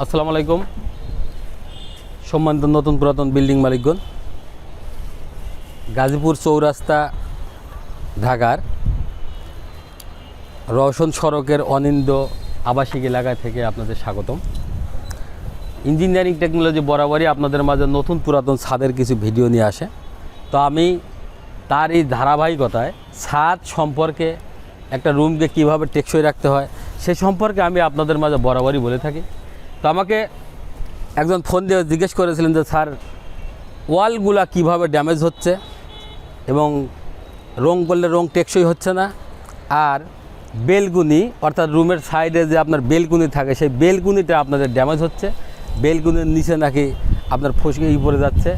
আসসালামু আলাইকুম। সম্মানিত নতুন পুরাতন বিল্ডিং মালিকগণ, গাজীপুর চৌরাস্তা ঢাকার রওশন সড়কের অনিন্দ আবাসিক এলাকা থেকে আপনাদের স্বাগতম। ইঞ্জিনিয়ারিং টেকনোলজি বরাবরই আপনাদের মাঝে নতুন পুরাতন ছাদের কিছু ভিডিও নিয়ে আসে। তো আমি তার এই ধারাবাহিকতায় ছাদ সম্পর্কে একটা রুমকে কীভাবে টেকসই রাখতে হয়, সে সম্পর্কে আমি আপনাদের মাঝে বরাবরই বলে থাকি। তো আমাকে একজন ফোন দিয়ে জিজ্ঞেস করেছিলেন যে, স্যার, ওয়ালগুলা কীভাবে ড্যামেজ হচ্ছে এবং রং করলে রং টেকসই হচ্ছে না? আর বেলগুনি অর্থাৎ রুমের সাইডে যে আপনার বেলগুনি থাকে, সেই বেলগুনিটা আপনাদের ড্যামেজ হচ্ছে। বেলগুনির নিচে নাকি আপনার ফসকে ই পড়ে যাচ্ছে,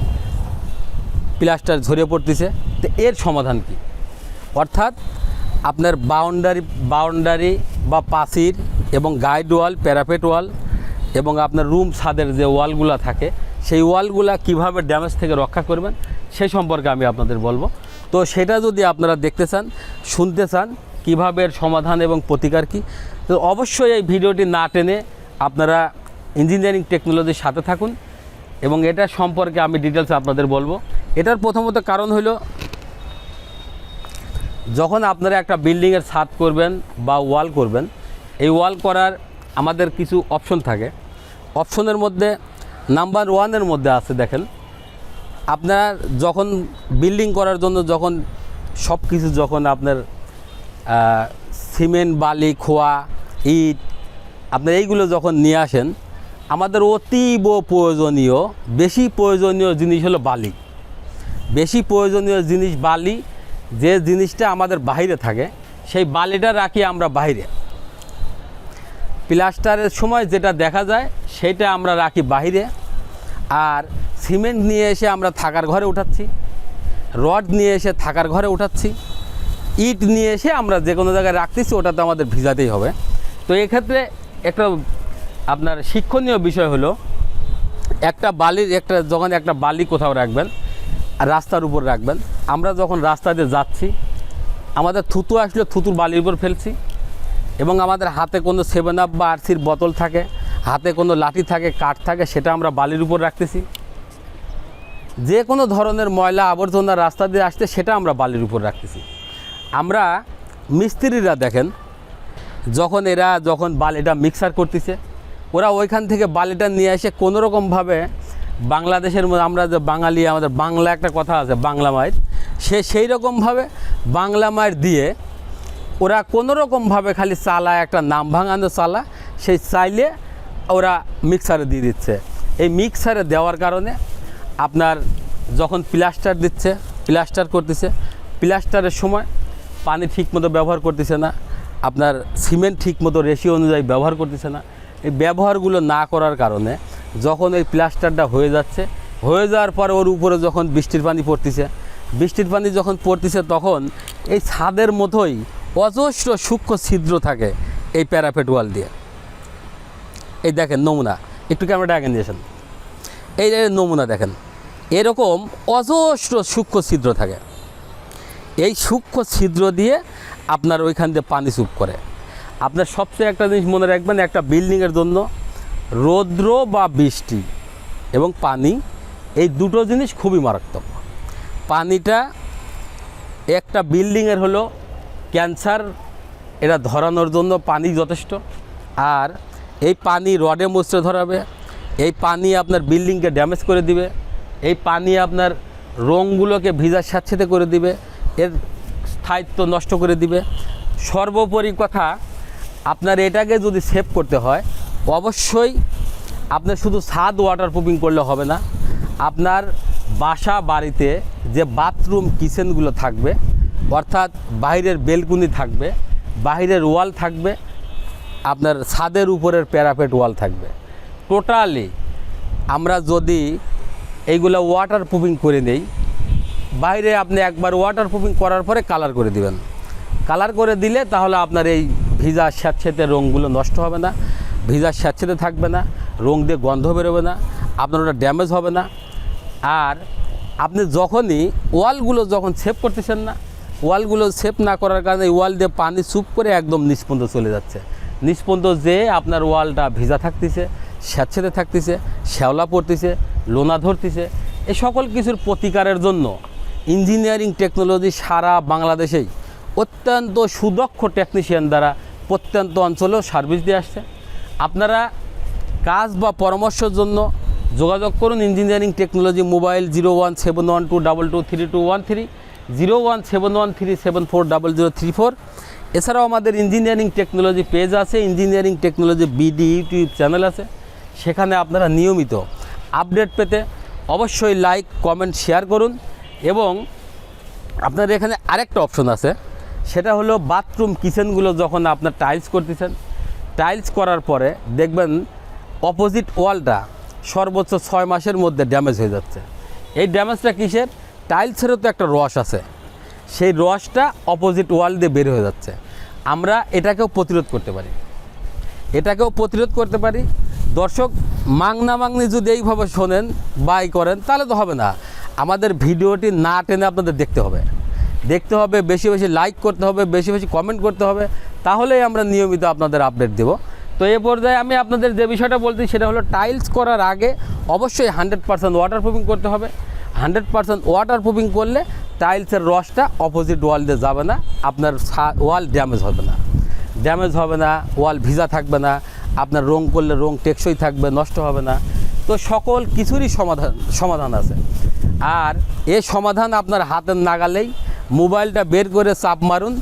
প্লাস্টার ঝরে পড়তেছে। তো এর সমাধান কি? অর্থাৎ আপনার বাউন্ডারি বাউন্ডারি বা পাসির এবং গাইড ওয়াল, প্যারাপেট ওয়াল এবং আপনার রুম ছাদের যে ওয়ালগুলো থাকে, সেই ওয়ালগুলা কীভাবে ড্যামেজ থেকে রক্ষা করবেন, সেই সম্পর্কে আমি আপনাদের বলব। তো সেটা যদি আপনারা দেখতে চান, শুনতে চান, কীভাবে এর সমাধান এবং প্রতিকার কী, তো অবশ্যই এই ভিডিওটি না টেনে আপনারা ইঞ্জিনিয়ারিং টেকনোলজির সাথে থাকুন এবং এটা সম্পর্কে আমি ডিটেলস আপনাদের বলব। এটার প্রথমত কারণ হলো, যখন আপনারা একটা বিল্ডিংয়ের ছাদ করবেন বা ওয়াল করবেন, এই ওয়াল করার আমাদের কিছু অপশন থাকে। অপশনের মধ্যে, নাম্বার ওয়ানের মধ্যে আছে দেখেন। আপনার যখন বিল্ডিং করার জন্য যখন সব কিছু যখন আপনার সিমেন্ট, বালি, খোয়া, ইট, আপনার এইগুলো যখন নিয়ে আসেন, আমাদের অতীব প্রয়োজনীয়, বেশি প্রয়োজনীয় জিনিস হলো বালি। বেশি প্রয়োজনীয় জিনিস বালি, যে জিনিসটা আমাদের বাইরে থাকে, সেই বালিটা রাখি আমরা বাইরে প্লাস্টারের সময় যেটা দেখা যায়, সেটা আমরা রাখি বাইরে আর সিমেন্ট নিয়ে এসে আমরা থাকার ঘরে উঠাচ্ছি। রড নিয়ে এসে থাকার ঘরে উঠাচ্ছি। ইট নিয়ে এসে আমরা যে কোনো জায়গায় রাখতেছি ওটা তো আমাদের ভিজাতেই হবে। তো এক্ষেত্রে একটা আপনার শিক্ষণীয় বিষয় হলো, একটা বালির একটা যখন একটা বালি কোথাও রাখবেন, রাস্তার উপর রাখবেন, আমরা যখন রাস্তা দিয়ে যাচ্ছি, আমাদের থুতু আসলে থুতুর বালির উপর ফেলছি। এবং আমাদের হাতে কোনো সেভেন আপ বা আরসির বোতল থাকে, হাতে কোনো লাঠি থাকে, কাঠ থাকে, সেটা আমরা বালির উপর রাখতেছি। যে কোনো ধরনের ময়লা আবর্জনা রাস্তা দিয়ে আসতে সেটা আমরা বালির উপর রাখতেছি। আমরা মিস্ত্রিরা দেখেন, যখন এরা যখন বালিটা মিক্সার করতেছে, ওরা ওইখান থেকে বালিটা নিয়ে এসে কোনো রকমভাবে বাংলাদেশের আমরা যে বাঙালি, আমাদের বাংলা একটা কথা আছে, বাংলা মায়ের সে সেই রকমভাবে বাংলা মায়ের দিয়ে ওরা কোনো রকমভাবে খালি চালা একটা নাম ভাঙানো চালা সেই চাইলে ওরা মিক্সারে দিয়ে দিচ্ছে। এই মিক্সারে দেওয়ার কারণে আপনার যখন প্লাস্টার দিচ্ছে প্লাস্টার করতেছে প্লাস্টারের সময় পানি ঠিকমতো ব্যবহার করতেছে না, আপনার সিমেন্ট ঠিকমতো রেশিও অনুযায়ী ব্যবহার করতেছে না। এই ব্যবহারগুলো না করার কারণে যখন এই প্লাস্টারটা হয়ে যাচ্ছে, হয়ে যাওয়ার পর ওর উপরে যখন বৃষ্টির পানি পড়তেছে, বৃষ্টির পানি যখন পড়তেছে তখন এই ছাদের মতোই অজস্র সূক্ষ্ম ছিদ্র থাকে এই প্যারাফেট ওয়াল দিয়ে। এই দেখেন নমুনা, একটু ক্যামেরাটা আগে নিয়েছেন এই নমুনা দেখেন, এরকম অজস্র সূক্ষ্ম ছিদ্র থাকে। এই সূক্ষ্ম ছিদ্র দিয়ে আপনার ওইখান দিয়ে পানি চুপ করে। আপনার সবচেয়ে একটা জিনিস মনে রাখবেন, একটা বিল্ডিংয়ের জন্য রৌদ্র বা বৃষ্টি এবং পানি, এই দুটো জিনিস খুবই মারাত্মক। পানিটা একটা বিল্ডিংয়ের হলো ক্যান্সার এটা ধরানোর জন্য পানি যথেষ্ট। আর এই পানি রডে মুচড়ে ধরাবে, এই পানি আপনার বিল্ডিংকে ড্যামেজ করে দিবে, এই পানি আপনার রঙগুলোকে ভিজার স্যাঁতসেতে করে দিবে, এর স্থায়িত্ব নষ্ট করে দিবে। সর্বোপরি কথা, আপনার এটাকে যদি সেভ করতে হয়, অবশ্যই আপনার শুধু ছাদ ওয়াটার প্রুফিং করলে হবে না, আপনার বাসা বাড়িতে যে বাথরুম কিচেনগুলো থাকবে অর্থাৎ বাইরের বেলকুনি থাকবে বাইরের ওয়াল থাকবে, আপনার ছাদের উপরের প্যারাপেট ওয়াল থাকবে। টোটালি আমরা যদি এইগুলো ওয়াটার প্রুফিং করে নেই, বাইরে আপনি একবার ওয়াটার প্রুফিং করার পরে কালার করে দিবেন। কালার করে দিলে তাহলে আপনার এই ভিজা স্যাঁতসেতে রঙগুলো নষ্ট হবে না, ভিজা স্যাঁতসেতে থাকবে না, রং দিয়ে গন্ধ বেরোবে না, আপনার ওটা ড্যামেজ হবে না। আর আপনি যখনই ওয়ালগুলো যখন সেভ করতেছেন না ওয়ালগুলো সেভ না করার কারণে ওয়াল দিয়ে পানি চুপ করে একদম নিষ্পন্দ চলে যাচ্ছে। নিষ্পন্দ যে আপনার ওয়ালটা ভিজা থাকতেছে, স্যাঁতসেঁতে থাকতেছে, শ্যাওলা পড়তেছে, লোনা ধরতেছে, এ সকল কিছুর প্রতিকারের জন্য ইঞ্জিনিয়ারিং টেকনোলজি সারা বাংলাদেশেই অত্যন্ত সুদক্ষ টেকনিশিয়ান দ্বারা প্রত্যন্ত অঞ্চলেও সার্ভিস দিয়ে আসছে। আপনারা কাজ বা পরামর্শের জন্য যোগাযোগ করুন engineering technology mobile zero one seven one two double two three two one three zero one seven one three seven four double zero three four. এছাড়াও আমাদের ইঞ্জিনিয়ারিং টেকনোলজি পেজ আছে engineering technology BD YouTube channel আছে। সেখানে আপনারা নিয়মিত update পেতে অবশ্যই like comment share করুন। এবং আপনার এখানে আরেকটা অপশন আছে, সেটা হলো বাথরুম কিচেনগুলো যখন আপনার টাইলস করতেছেন টাইলস করার পরে দেখবেন অপোজিট ওয়ালটা সর্বোচ্চ ছয় মাসের মধ্যে ড্যামেজ হয়ে যাচ্ছে। এই ড্যামেজটা কিসের? টাইলসেরও তো একটা রস আছে। সেই রসটা অপোজিট ওয়াল দিয়ে বের হয়ে যাচ্ছে। আমরা এটাকেও প্রতিরোধ করতে পারি। এটাকেও প্রতিরোধ করতে পারি। দর্শক মাংনা মাংনি যদি এইভাবে শোনেন, বাই করেন, তাহলে তো হবে না। আমাদের ভিডিওটি না টেনে আপনাদের দেখতে হবে। দেখতে হবে, বেশি বেশি লাইক করতে হবে, বেশি বেশি কমেন্ট করতে হবে। তাহলেই আমরা নিয়মিত আপনাদের আপডেট দেব। তো এ পর্যায়ে আমি আপনাদের যে বিষয়টা বলছি, সেটা হলো টাইলস করার আগে অবশ্যই হান্ড্রেড পার্সেন্ট ওয়াটার প্রুফিং করতে হবে। হান্ড্রেড পার্সেন্ট ওয়াটার প্রুফিং করলে টাইলসের রসটা অপোজিট ওয়াল দিয়ে যাবে না, আপনার ওয়াল ড্যামেজ হবে না। ড্যামেজ হবে না ওয়াল ভিজা থাকবে না, আপনার রং করলে রং টেকসই থাকবে, নষ্ট হবে না। তো সকল কিছুরই সমাধান সমাধান আছে। আর এ সমাধান আপনার হাতের নাগালেই মোবাইলটা বের করে চাপ মারুন।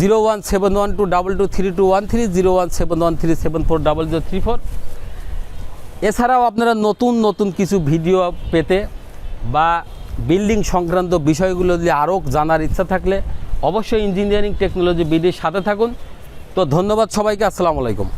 Zero one seven one two double two three two one three, zero one seven one three seven four, double zero three four. এছাড়াও আপনারা নতুন নতুন কিছু ভিডিও পেতে বা বিল্ডিং সংক্রান্ত বিষয়গুলো যদি আরও জানার ইচ্ছা থাকলে অবশ্যই ইঞ্জিনিয়ারিং টেকনোলজি বিডির সাথে থাকুন। তো ধন্যবাদ সবাইকে, আসসালামু আলাইকুম।